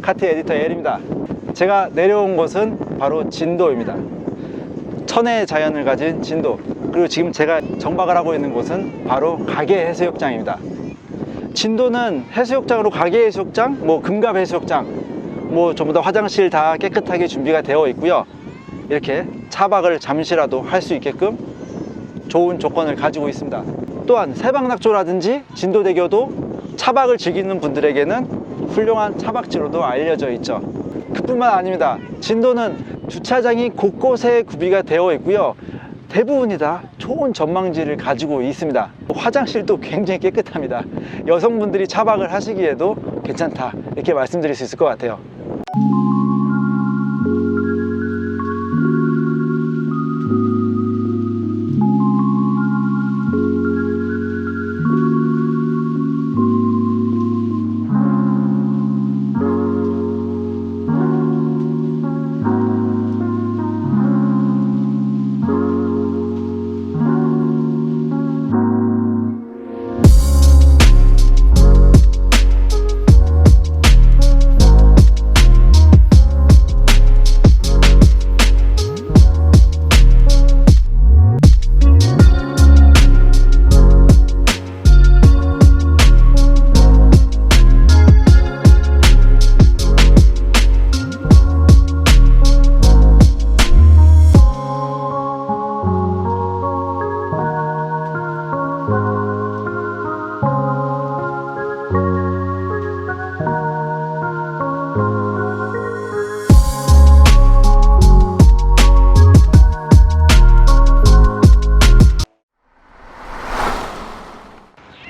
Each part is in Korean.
카트 에디터 L입니다. 제가 내려온 곳은 바로 진도입니다. 천혜의 자연을 가진 진도. 그리고 지금 제가 정박을 하고 있는 곳은 바로 가계 해수욕장입니다. 진도는 해수욕장으로 가계 해수욕장, 뭐 금갑 해수욕장, 뭐 전부 다 화장실 다 깨끗하게 준비가 되어 있고요. 이렇게 차박을 잠시라도 할 수 있게끔 좋은 조건을 가지고 있습니다. 또한 세방낙조라든지 진도대교도 차박을 즐기는 분들에게는 훌륭한 차박지로도 알려져 있죠. 그뿐만 아닙니다. 진도는 주차장이 곳곳에 구비가 되어 있고요. 대부분이 다 좋은 전망지를 가지고 있습니다. 화장실도 굉장히 깨끗합니다. 여성분들이 차박을 하시기에도 괜찮다. 이렇게 말씀드릴 수 있을 것 같아요.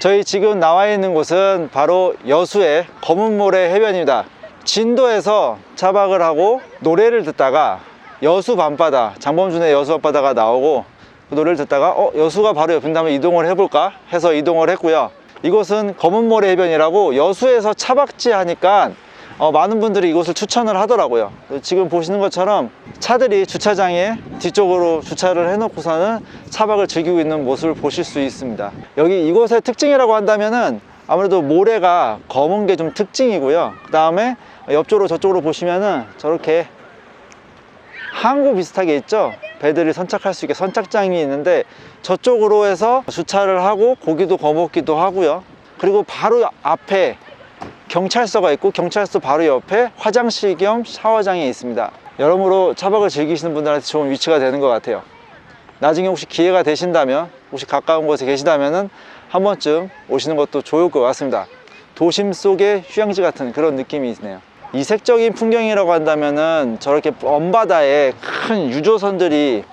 저희 지금 나와 있는 곳은 바로 여수의 검은모래 해변입니다. 진도에서 차박을 하고 노래를 듣다가 여수 밤바다, 장범준의 여수 밤바다가 나오고 그 노래를 듣다가 어, 여수가 바로 옆인데 한번 이동을 해볼까 해서 이동을 했고요. 이곳은 검은모래 해변이라고 여수에서 차박지 하니까 어, 많은 분들이 이곳을 추천을 하더라고요. 지금 보시는 것처럼 차들이 주차장에 뒤쪽으로 주차를 해놓고서는 차박을 즐기고 있는 모습을 보실 수 있습니다. 여기 이곳의 특징이라고 한다면은 아무래도 모래가 검은 게 좀 특징이고요. 그 다음에 옆쪽으로 저쪽으로 보시면은 저렇게 항구 비슷하게 있죠? 배들이 선착할 수 있게 선착장이 있는데 저쪽으로 해서 주차를 하고 고기도 거먹기도 하고요. 그리고 바로 앞에 경찰서가 있고 경찰서 바로 옆에 화장실 겸 샤워장이 있습니다. 여러모로 차박을 즐기시는 분들한테 좋은 위치가 되는 것 같아요. 나중에 혹시 기회가 되신다면 혹시 가까운 곳에 계시다면 한 번쯤 오시는 것도 좋을 것 같습니다. 도심 속의 휴양지 같은 그런 느낌이 있네요. 이색적인 풍경이라고 한다면은 저렇게 먼바다에 큰 유조선들이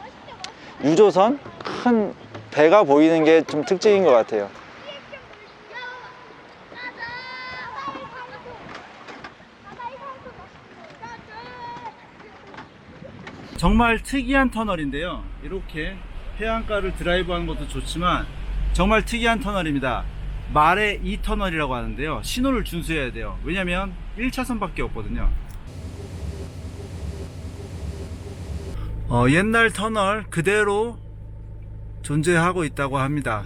유조선 큰 배가 보이는 게 좀 특징인 것 같아요. 정말 특이한 터널인데요. 이렇게 해안가를 드라이브하는 것도 좋지만 정말 특이한 터널입니다. 말의 이 터널이라고 하는데요. 신호를 준수해야 돼요. 왜냐면 1차선밖에 없거든요. 어, 옛날 터널 그대로 존재하고 있다고 합니다.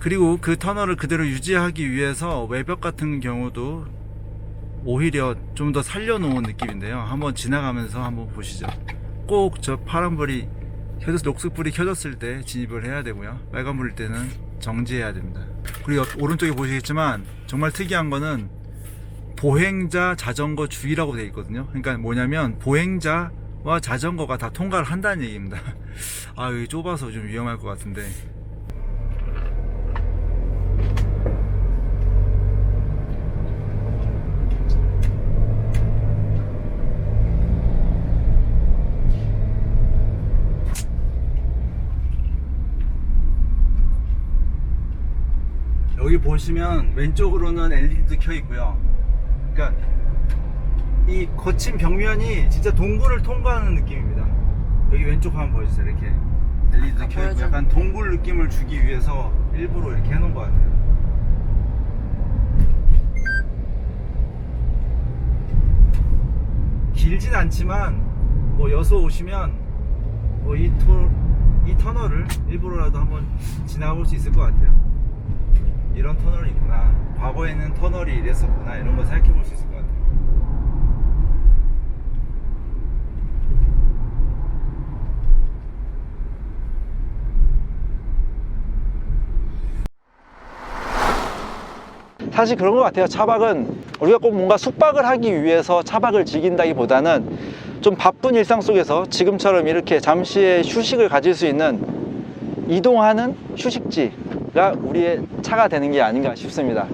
그리고 그 터널을 그대로 유지하기 위해서 외벽 같은 경우도 오히려 좀 더 살려놓은 느낌인데요. 한번 지나가면서 한번 보시죠. 꼭 저 파란불이 켜졌, 녹색불이 켜졌을 때 진입을 해야 되고요. 빨간불일 때는 정지해야 됩니다. 그리고 옆, 오른쪽에 보시겠지만 정말 특이한 거는 보행자 자전거 주의라고 되어 있거든요. 그러니까 뭐냐면 보행자와 자전거가 다 통과를 한다는 얘기입니다. 아, 여기 좁아서 좀 위험할 것 같은데. 여기 보시면 왼쪽으로는 LED도 켜 있고요. 그러니까 이 거친 벽면이 진짜 동굴을 통과하는 느낌입니다. 여기 왼쪽 한번 보여주세요. 이렇게 LED도 켜 있고 약간 동굴 느낌을 주기 위해서 일부러 이렇게 해놓은 것 같아요. 길진 않지만 뭐 여수 오시면 뭐이 이 터널을 일부러라도 한번 지나볼 수 있을 것 같아요. 이런 터널이 있구나. 과거에는 터널이 이랬었구나. 이런 걸 생각해볼 수 있을 것 같아요. 사실 그런 것 같아요. 차박은 우리가 꼭 뭔가 숙박을 하기 위해서 차박을 즐긴다기보다는 좀 바쁜 일상 속에서 지금처럼 이렇게 잠시의 휴식을 가질 수 있는 이동하는 휴식지 가 우리의 차가 되는 게 아닌가 싶습니다.